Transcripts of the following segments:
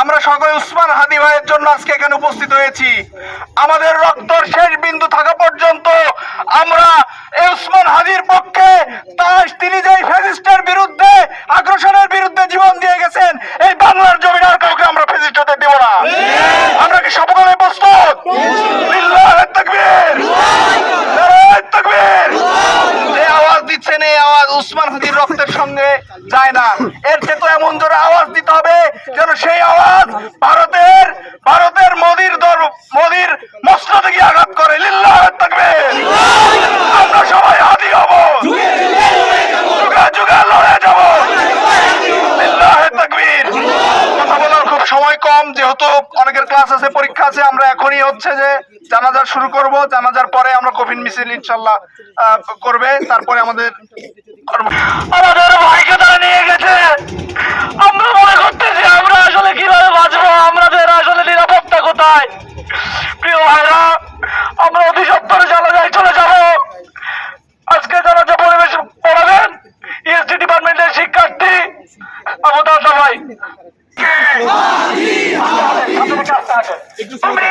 আমরা সকলে উসমান হাদি ভাইয়ের জন্য আজকে এখানে উপস্থিত হয়েছি। আমাদের রক্তর শেষ বিন্দু থাকা পর্যন্ত আমরা এই উসমান হাদির পক্ষে তার তিনি যেই ফ্যাসিস্টের বিরুদ্ধে আগ্রাসনের বিরুদ্ধে জীবন দিয়ে গেছেন এই বাংলার জমিন আর কাউকে আমরা ফ্যাসিস্ট হতে দেব না। আমরা কি সকলে প্রস্তুত? যে আওয়াজ দিচ্ছেন এই আওয়াজ উসমান হাদির রক্তের সঙ্গে যায় না। এর চেয়ে তো এমন জোরে আওয়াজ দিতে হবে যেন সেই আওয়াজ কম, যেহেতু অনেকের ক্লাস আছে, পরীক্ষা আছে, আমরা এখনই হচ্ছে যে জানাজা শুরু করব। জানাজার পরে আমরা কফিন মিছিল ইনশাল্লাহ করবে। তারপরে আমাদের আমাদের ভাইকে তারা নিয়ে গেছে। আমরা মনে করতেছি, আমরা আসলে কীভাবে বাঁচবো? আমাদের আসলে নিরাপত্তা কোথায়? প্রিয় ভাইরা, আমরা অতি সত্তরে জানাজায় চলে যাব। আজকে জানাজা পরিবেশ পড়াবেন। ইএসটি ডিপার্টমেন্টের শিক্ষার্থী, আবু দাদা ভাই। তুমি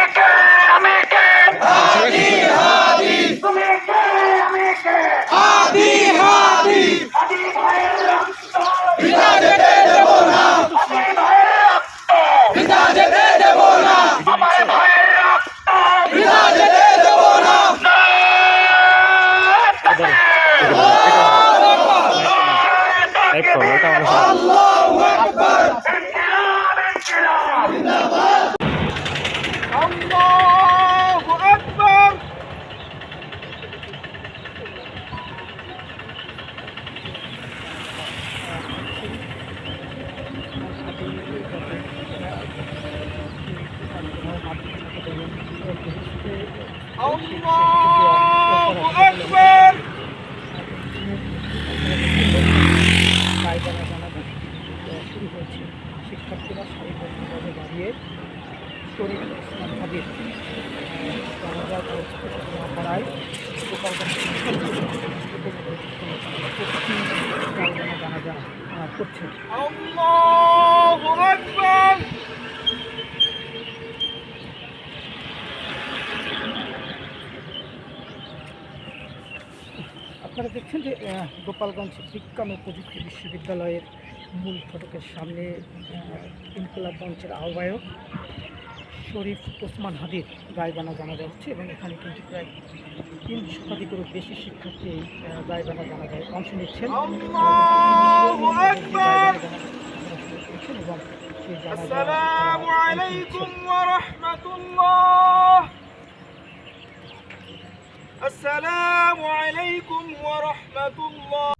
পায়খানা জানাজা শুরু হয়েছে শিক্ষার্থীরা সারিবদ্ধভাবে দাঁড়িয়ে শরীর হাবিব জানাজা পড়ায় জানাজা করছে আপনারা দেখছেন যে গোপালগঞ্জ বিজ্ঞান ও প্রযুক্তি বিশ্ববিদ্যালয়ের মূল ফটকের সামনে ইনকলাব মঞ্চের আহ্বায়ক শরীফ ওসমান হাদির গায়বানা জানা যাচ্ছে এবং এখানে কিন্তু প্রায় তিন শতাধিকেরও বেশি শিক্ষার্থী এই গায়বানা জানা যায় অংশ নিচ্ছেন। এবং সেই জানাজা عليكم ورحمة الله.